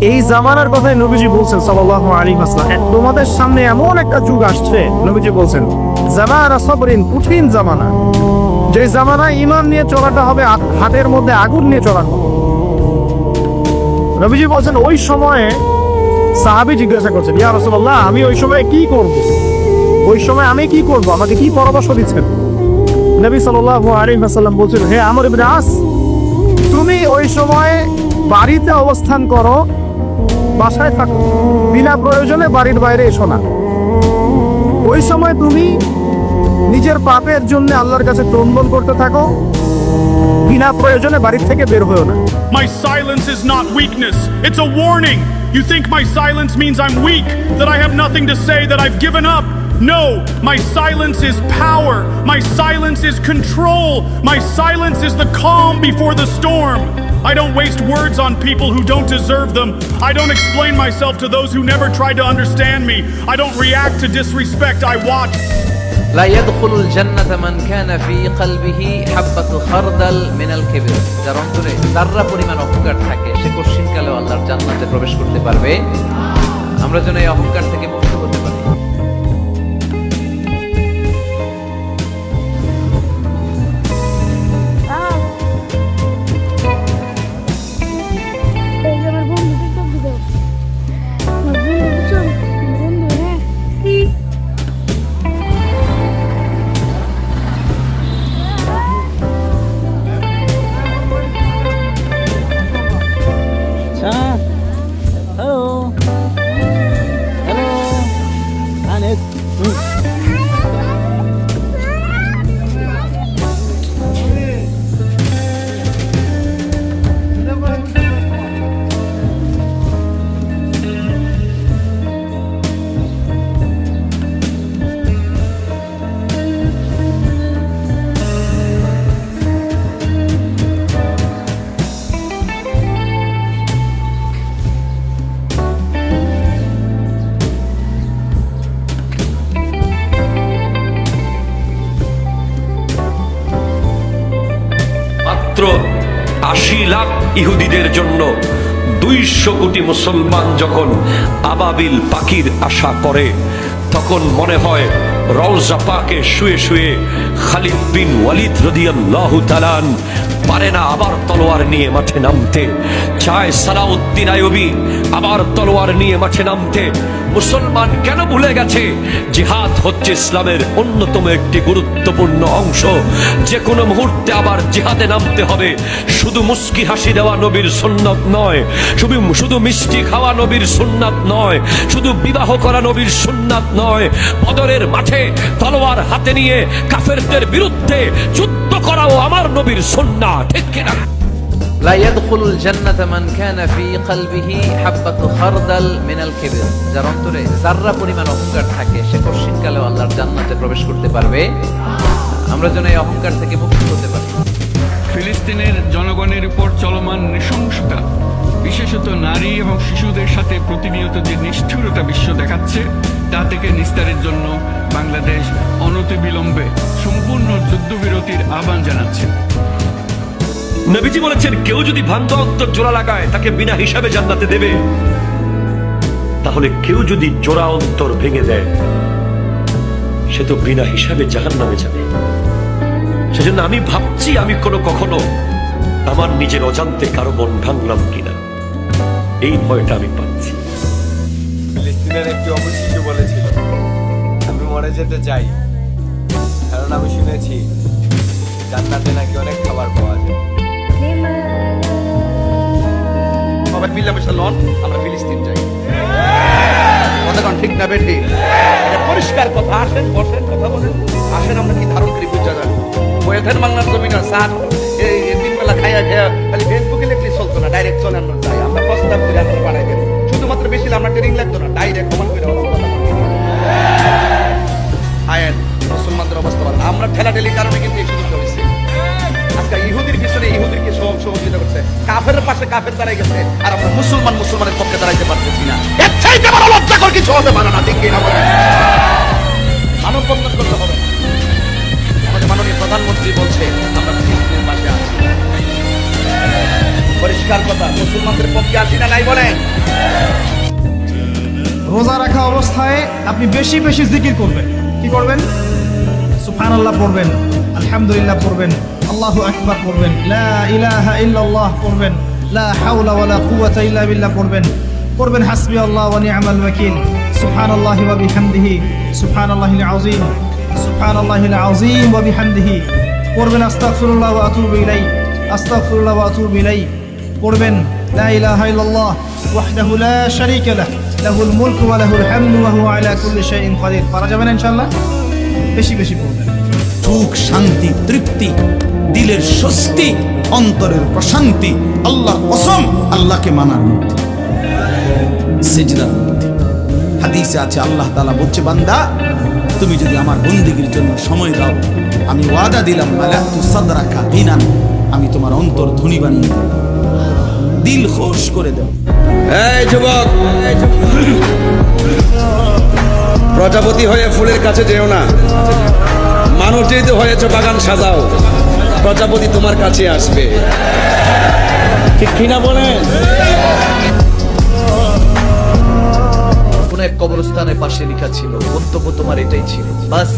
এই জামানার কথাই নবীজি বলছেন সাল্লাল্লাহু আলাইহি ওয়াসাল্লাম। তোমাদের সামনে এমন একটা যুগ আসছে, নবীজি বলছেন, জামানা সবরিন কঠিন জামানা। যে জামানা ইমান নিয়ে চলাটা হবে হাতের মধ্যে আগুন নিয়ে মতো নবীজি বলছেন, ওই সময়ে সাহাবী জিজ্ঞাসা করছেন, ইয়া রাসূলুল্লাহ, আমি ওই সময় কি করব? ওই সময় আমি কি করব? আমাকে কি পরামর্শ দিচ্ছেন? নবী সাল্লাল্লাহু আলাইহি ওয়াসাল্লাম বলছেন, হে আমর ইবনে আস, তুমি ওই সময় বাড়িতে অবস্থান করো বাসায় থাকো বিনা প্রয়োজনে বাড়ির বাইরে এসো না ওই সময় তুমি নিজের পাপের জন্য আল্লাহর কাছে ক্রন্দন করতে থাকো বিনা প্রয়োজনে বাড়ির থেকে বের হয়েও না My silence is not weakness, it's a warning. You think my silence means I'm weak, that I have nothing to say, that I've given up. No, my silence is power. My silence is control. My silence is the calm before the storm. I don't waste words on people who don't deserve them. I don't explain myself to those who never tried to understand me. I don't react to disrespect. I watch. لا يدخل الجنة من كان في قلبه حبة خردل من الكبر যার অন্তরে যাররা পরিমাণ অহংকার থাকে সে কশ্চিনকালেও আল্লাহর জান্নাতে প্রবেশ করতে পারবে আমরা যেন এই অহংকার থেকে মুক্ত হতে পারি জন্য দুইশো কোটি মুসলমান যখন আবাবিল পাখির আশা করে তখন মনে হয় রওজা পাকে শুয়ে শুয়ে খালিদ বিন ওয়ালিদ তালান পারে না আবার তলোয়ার নিয়ে মাঠে নামতে। চায় সালাউদ্দিন আইয়ুবী আবার তলোয়ার নিয়ে মাঠে নামতে। মুসলমান কেন ভুলে গেছে? জিহাদ হচ্ছে ইসলামের অন্যতম একটি গুরুত্বপূর্ণ অংশ। যে কোনো মুহূর্তে আবার জিহাদে নামতে হবে। শুধু মুস্কি হাসি দেওয়া নবীর সুন্নাত নয়। শুধু শুধু মিষ্টি খাওয়া নবীর সুন্নাত নয়। শুধু বিবাহ করা নবীর সুন্নাত নয়। বদরের মাঠে তলোয়ার হাতে নিয়ে কাফেরদের বিরুদ্ধে যুদ্ধ করাও আমার নবীর সুন্নাত ঠিক কিনা لا يدخل الجنة من كان في قلبه حبة خردل من الكبر যার অন্তরে যাররা পরিমাণ অহংকার থাকে সে কশ্চিনকালেও আল্লাহর জান্নাতে প্রবেশ করতে পারবে আমরা যেন এই অহংকার থেকে মুক্ত হতে পারি ফিলিস্তিনের জনগণের উপর চলমান নৃশংসতা বিশেষত নারী এবং শিশুদের সাথে প্রতিনিয়ত যে নিষ্ঠুরতা বিশ্ব দেখাচ্ছে, তা থেকে নিস্তারের জন্য বাংলাদেশ অনতিবিলম্বে সম্পূর্ণ যুদ্ধবিরতির আহ্বান জানাচ্ছে। নবীজি বলেছেন, কেউ যদি ভ্রান্ত অন্তর জোড়া লাগায়, তাকে বিনা হিসাবে জান্নাতে দেবে। তাহলে কেউ যদি জোড়া অন্তর ভেঙে দেয়, সে তো বিনা হিসাবে জাহান নামে যাবে। সেজন্য আমি ভাবছি, আমি কোনো কখনো আমার নিজের অজান্তে কারও মন ভাঙলাম কিনা। এই ভয়টা আমি পাচ্ছি। ফিলিস্তিনের একটি অবশিষ্ট বলেছিল, আমি মরে যেতে চাই। কারণ আমি শুনেছি, জান্নাতে নাকি অনেক খাবার পাওয়া যায়। সবাই মিলামেশা লন আমরা ফিলিস্তিন যাই। কথা কন ঠিক না বেঠি পরিষ্কার কথা, আসেন, বসেন, কথা বলেন। আসেন, আমরা কি ধারণ করি বুঝা যান বয়েথেন বাংলার সার, এই তিন বেলা খাইয়া খাইয়া খালি ফেসবুকে লিখলে চলতো না, ডাইরেক্ট চলে আমরা যাই আমরা প্রস্তাব করে বাড়াই দেন। শুধুমাত্র বেশি আমরা ট্রেনিং লাগতো না ডাইরেক্ট কমান করে আয়েন, মুসলমানদের অবস্থা ভালো। আমরা ঠেলাঠেলির কারণে কিন্তু এই সুযোগটা হয়েছে। আজকে ইহুদির পিছনে ইহুদিরকে সহ- সহযোগিতা করছে। কাফের পাশে কাফের দাঁড়াই গেছে, আর আমরা মুসলমান মুসলমানের পক্ষে দাঁড়াইতে পারতেছি না। এর চাইতে বড় লজ্জাকর কিছু হতে পারে না, ঠিক কিনা বলেন? মানব বন্ধন করতে হবে। আমাদের মাননীয় প্রধানমন্ত্রী বলছে, আমরা ফিলিস্তিনের পাশে আছি। পরিষ্কার কথা, মুসলমানদের পক্ষে আছি না, নাই বলেন রোজা রাখা অবস্থায় আপনি বেশি বেশি জিকির করবেন। কি করবেন? সুফান আল্লাহ পড়বেন, আলহামদুলিল্লাহ পড়বেন, আল্লাহু আকবার পড়বেন, লা ইলাহা ইল্লাল্লাহ পড়বেন, লা হাওলা ওয়ালা কুওয়াতা ইল্লা বিল্লাহ পড়বেন। পড়বেন হাসবি আল্লাহ ওয়া নি'মাল ওয়াকিল। সুবহানাল্লাহি ওয়া বিহামদিহি, সুবহানাল্লাহিল আযীম সুবহানাল্লাহিল আযীম ওয়া বিহামদিহি। পড়বেন আস্তাগফিরুল্লাহ ওয়া আতুবু ইলাই আস্তাগফিরুল্লাহ ওয়া আতুবু ইলাই পড়বেন পারা যাবে না ইনশাআল্লাহ? বেশি বেশি তৃপ্তি, দিলের স্বস্তি, অন্তরের প্রশান্তি, আল্লাহর কসম, আল্লাহকে আছে, আল্লাহ তাআলা বলছে, বান্দা, তুমি যদি আমার বন্দিগির জন্য সময় দাও, আমি ওয়াদা দিলাম আমি তোমার অন্তর ধনী বানিয়ে দেব। দিল খোশ করে দেব। এই যুবক প্রজাপতি হয়ে ফুলের কাছে যেও না। মানুষ যেহেতু হয়েছে বাগান সাজাও। প্রজাপতি তোমার কাছে আসবে। ঠিক কিনা বলেন? কোন এক কবরস্থানের পাশে লেখা ছিল গন্তব্য তোমার এটাই ছিল। বাস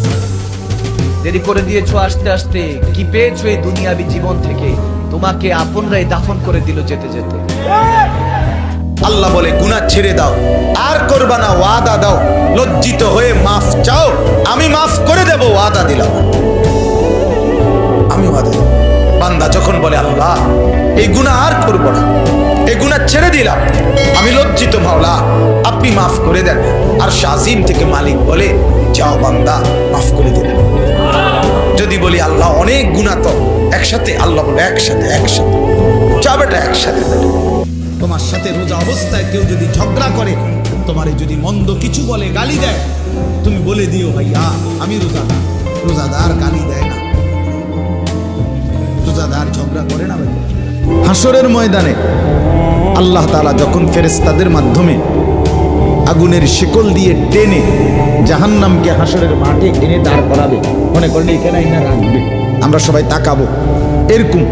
দেরি করে দিয়েছ আসতে আসতে। কি পেয়েছ এই দুনিয়াবি জীবন থেকে? তোমাকে আপনরাই দাফন করে দিল যেতে যেতে। আল্লাহ বলে, গুনাহ ছেড়ে দাও। আর করবা না, ওয়াদা দাও। লজ্জিত হয়ে মাফ চাও। আমি মাফ করে দেব, ওয়াদা দিলাম। আমি ওয়াদা দেব। বান্দা যখন বলে, আল্লাহ, এই গুনাহ আর করব না। এই গুনাহ ছেড়ে দিলাম। আমি লজ্জিত, মাওলা, আপনি মাফ করে দেন। আর শাজিম থেকে মালিক বলে, যাও বান্দা, মাফ করে দিলেন যদি বলি আল্লাহ অনেক গুণাত একসাথে আল্লাহ বলে একসাথে একসাথে। চা বেটা একসাথে তোমার সাথে রোজা অবস্থায় কেউ যদি ঝগড়া করে, তোমারে যদি মন্দ কিছু বলে গালি দেয়, তুমি বলে দিও, ভাইয়া, আমি রোজাদার। রোজাদার গালি দেয় না। রোজাদার ঝগড়া করে না ভাই হাসরের ময়দানে আল্লাহ তাআলা যখন ফেরেস্তাদের মাধ্যমে আগুনের শিকল দিয়ে টেনে জাহান্নামকে হাসরের মাঠে এনে দাঁড় করাবে। মনে করেন এখানে এনে রাখবে। আমরা সবাই তাকাবো। এরকম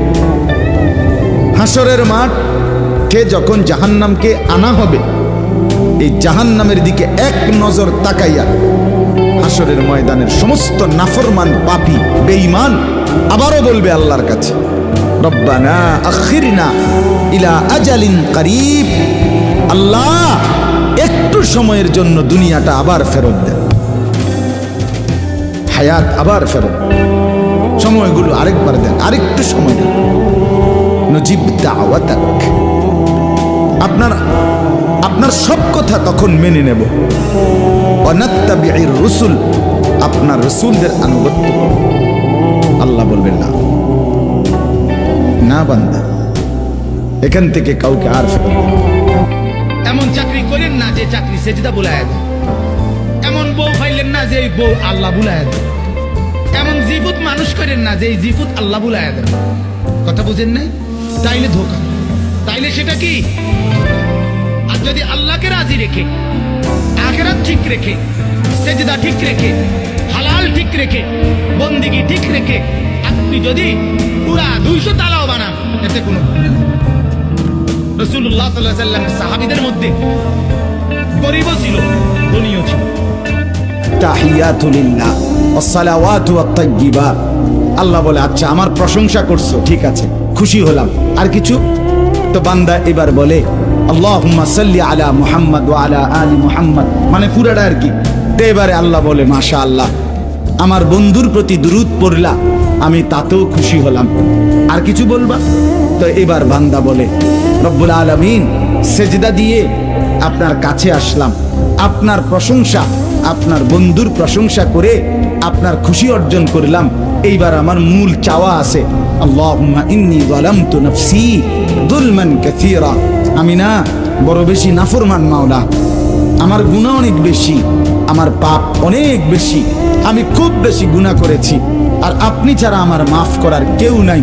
হাসরের মাঠে যখন জাহান্নামকে আনা হবে, এই জাহান্নামের দিকে এক নজর তাকাইয়া হাসরের ময়দানের সমস্ত নাফরমান পাপি, বেঈমান আবারও বলবে আল্লাহর কাছে, রব্বানা আখিরনা ইলা আজালিন করিব। আল্লাহ একটু সময়ের জন্য দুনিয়াটা আবার ফেরত দেন। হায়াত আবার ফেরত সময়গুলো আরেকবার দেন, আরেকটু সময় দেন। নজিব দাওয়াতাক। আপনার আপনার সব কথা তখন মেনে নেব। অনাত্তাবির রসুল, আপনার রসুলদের আনুগত্য। আল্লাহ বলবেন, না। না বান্দা, এখান থেকে কাউকে আর ফেরত। এমন চাকরি করেন না যে চাকরি সেজদা বুলায় দেয়। এমন বউ ফাইলেন না যে বউ আল্লাহ বুলায় দেয়। এমন জিপুত মানুষ করেন না যে জিপুত আল্লাহ বুলায় দেয়। কথা বুঝেন নাই? তাইলে ধোকা। তাইলে সেটা কি? আর যদি আল্লাহকে রাজি রেখে, আখেরাত ঠিক রেখে, সেজদা ঠিক রেখে, হালাল ঠিক রেখে, বন্দিগি ঠিক রেখে, আপনি যদি পুরা দুইশো আল্লাহ বলে আচ্ছা আমার প্রশংসা করছ, ঠিক আছে, খুশি হলাম। আর কিছু? তো বান্দা এবার বলে, আল্লাহুম্মা সাল্লি মুহাম্মদ মানে পুরাটা আর কি। এবারে আল্লাহ বলে, মাশাআল্লাহ, আমার বন্ধুর প্রতি দুরূদ পড়লা, আমি তাতেও খুশি হলাম। আর কিছু বলবা? তো এবার বান্দা বলে রব্বুল আলামিন সেজদা দিয়ে আপনার কাছে আসলাম। আপনার প্রশংসা, আপনার বন্ধুর প্রশংসা করে আপনার খুশি অর্জন করলাম। এইবার আমার মূল চাওয়া আছে। আমি না, বড় বেশি নাফরমান মাওলা। আমার গুনাহ অনেক বেশি, আমার পাপ অনেক বেশি। আমি খুব বেশি গুনাহ করেছি। আর আপনি ছাড়া আমার মাফ করার কেউ নাই।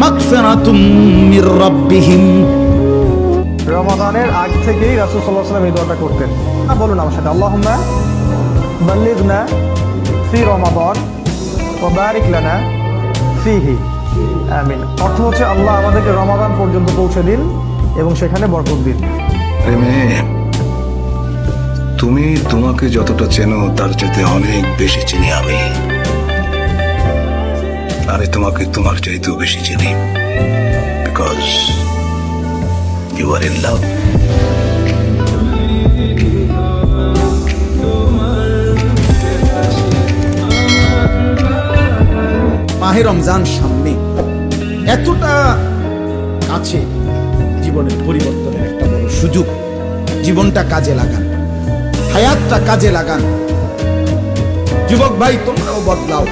মাগফিরাতুম মির রাব্বিহিম। রমাদানের আগ থেকেই রাসূল সাল্লাল্লাহু আলাইহি ওয়াসাল্লাম এই দোয়াটা করতেন। বলুন আমার সাথে আল্লাহুম্মা বাল্লিগনা ফি রমাদান ওয়া বারিক লানা ফিহি। আমিন। অর্থ হচ্ছে আল্লাহ আমাদেরকে রমাদান পর্যন্ত পৌঁছে দিন এবং সেখানে বরকত দিন। তুমি তোমাকে যতটা চেনো তার চাইতে অনেক বেশি চিনি আমি। আরে তোমাকে তোমার চাইতেও বেশি চিনি। Because you are in love Mahe Ramzan সামনে। এতটা কাছে জীবনের পরিবর্তনের একটা বড় সুযোগ। জীবনটা কাজে লাগান। হায়াতটা কাজে লাগান। যুবক ভাই, তোমরাও বদলাও।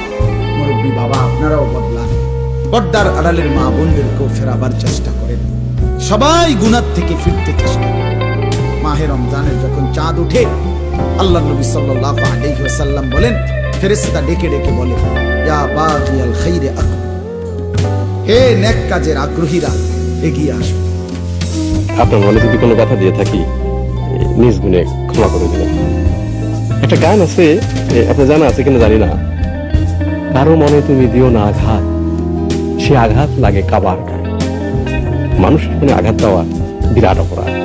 মুরব্বী বাবা, আপনারাও বদলান। পর্দার আড়ালের মা বোনদেরকেও ফেরাবার চেষ্টা করেন। সবাই গুনার থেকে ফিরতে চেষ্টা করেন। মাহে রমজানের যখন চাঁদ উঠে আল্লাহ নবী সাল্লাল্লাহু আলাইহি ওয়াসাল্লাম বলেন, ফেরেশতা ডেকে ডেকে বলে, ইয়া খাইরে হে নেক কাজের আগ্রহীরা, এগিয়ে আসো। আপনার মনে যদি কোনো কথা দিয়ে থাকি, নিজ গুণে ক্ষমা করে একটা গান আছে আপনার জানা আছে কিনা জানি না। কারও মনে তুমি দিও না আঘাত, সে আঘাত লাগে কাবার গায়ে। মানুষের মনে আঘাত দেওয়া বিরাট অপরাধ।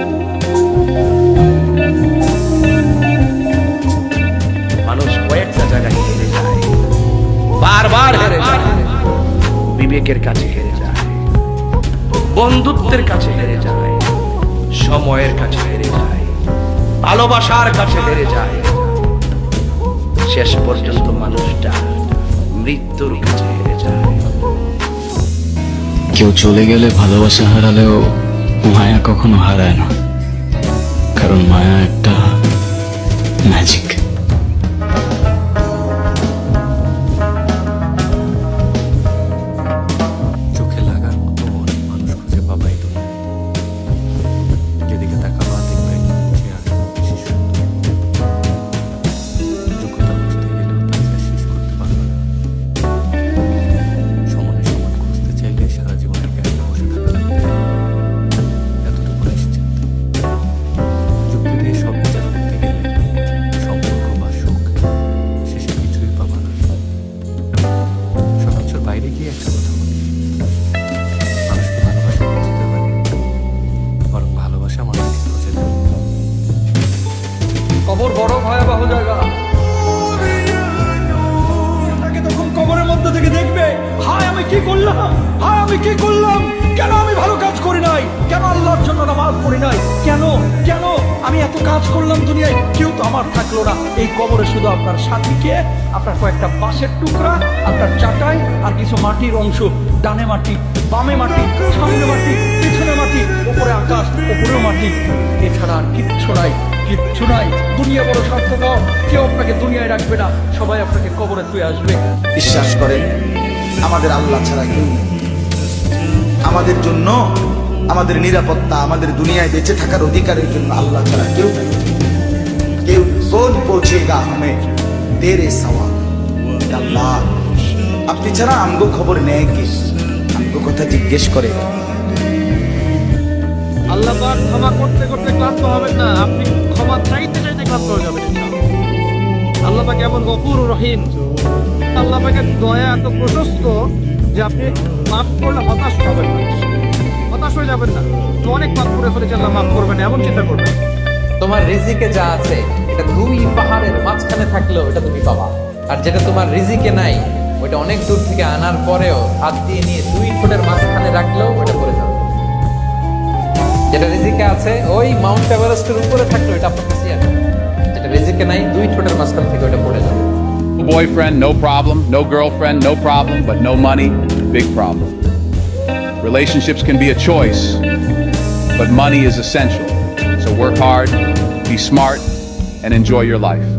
বিবেকের কাছে হেরে যায়। বন্ধুত্বের কাছে হেরে যায়। সময়ের কাছে হেরে যায়। ভালোবাসার কাছে হেরে যায়। শেষ পর্যন্ত মানুষটা মৃত্যুর কেউ চলে গেলে ভালোবাসা হারালেও মায়া কখনো হারায় না। কারণ মায়া একটা এই কবরে শুধু আপনার সাথীকে, আপনার কয়েকটা বাঁশের টুকরা, আপনার চাটাই আর কিছু মাটির অংশ, ডানে মাটি, বামে মাটি, সামনে মাটি, পিছনে মাটি, উপরে আকাশ, উপরেও মাটি। এছাড়া আর কিচ্ছু নাই কিচ্ছু নাই। দুনিয়া বড় স্বার্থপর, কেউ আপনাকে দুনিয়ায় রাখবে না, সবাই আপনাকে কবরে তুই আসবে। বিশ্বাস করেন, আমাদের আল্লাহ ছাড়া কেউ আমাদের জন্য, আমাদের নিরাপত্তা, আমাদের দুনিয়ায় বেঁচে থাকার অধিকারের জন্য আল্লাহ ছাড়া কেউ কোন পৌঁছেগা হমে তেরে সওয়াল আল্লাহ আপনি ছাড়া আমগো খবর নেয় কি আমগো কথা জিজ্ঞেস করে আল্লাহ পাক ক্ষমা করতে করতে ক্লান্ত হবেন না। আপনি ক্ষমা চাইতে চাইতে ক্লান্ত হয়ে যাবেন। আল্লাহ পাক এমন গফুর রহিম। আল্লাহ পাকের দয়া এত প্রশস্ত যে আপনি মাফ করলে হতাশ হবেন না। হতাশ হয়ে যাবেন না। অনেক পাপ করে ফেলেছে আল্লাহ মাফ করবেন না, এমন চিন্তা করবেন তোমার রিজিকে যা আছে এটা দুই পাহাড়ের মাঝখানে থাকলেও এটা তুমি পাবা আর যেটা তোমার রিজিকে নাই ওটা অনেক দূর থেকে আনার পরেও হাত দিয়ে নিয়ে দুই ফুটের মাঝখানে রাখলেও ওটা পড়ে যাবে যেটা রিজিকে আছে ওই মাউন্ট এভারেস্টের উপরে থাকলেও এটা আপনার কাছে যেটা রিজিকে নাই দুই ঠোঁটের মাঝখান থেকে ওটা পড়ে যাবে Boyfriend, no problem. No girlfriend, no problem. But no money, big problem. Relationships can be a choice, but money is essential. So work hard, be smart, and enjoy your life.